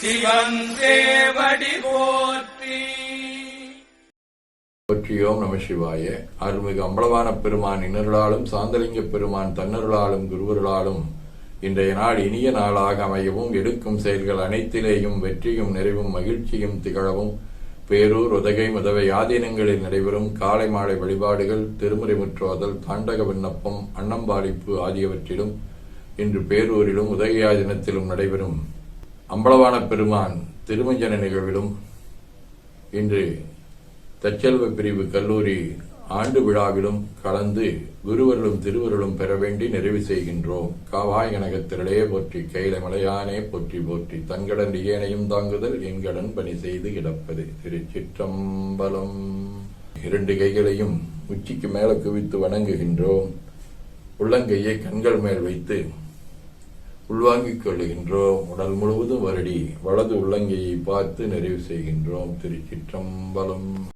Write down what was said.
சிவன் சேவடி போற்றி போற்றியோம் நம சிவாய. அருள்மிகு அம்பலவான பெருமான் இன்னருளாலும் சாந்தலிங்க பெருமான் தன்னருளாலும் குருவருளாலும் இன்றைய நாள் இனிய நாளாக அமையவும் எடுக்கும் செயல்கள் அனைத்திலேயும் வெற்றியும் நிறைவும் மகிழ்ச்சியும் திகழவும். பேரூர் உதகை முதவை ஆதீனங்களில் நடைபெறும் காலை மாலை வழிபாடுகள் திருமுறை முற்றோதல் தாண்டக விண்ணப்பம் அன்னம்பாளிப்பு ஆகியவற்றிலும் இன்று பேரூரிலும் உதகையாதீனத்திலும் நடைபெறும். அம்பளவான பெருமான் திருமஞ்சன நிகழ்விலும் இன்று தச்செல்வ பிரிவு கல்லூரி ஆண்டு விழாவிலும் கலந்து குருவருளும் திருவருளும் பெற வேண்டி நிறைவு செய்கின்றோம். காவாய் கனகத்திரளே போற்றி கைல மலையானே போற்றி போற்றி. தன்கடன் ஏனையும் தாங்குதல் எங்கடன் பணி செய்து கிடப்பது. திருச்சிற்றம்பலம். இரண்டு கைகளையும் உச்சிக்கு மேல குவித்து வணங்குகின்றோம். உள்ளங்கையை கண்கள் மேல் வைத்து உள்வாங்கிக் கொள்கின்றோம் உடல் முழுவதும் வருடி வலது உள்ளங்கையை பார்த்து நிறைவு செய்கின்றோம். திருச்சிற்றம்பலம்.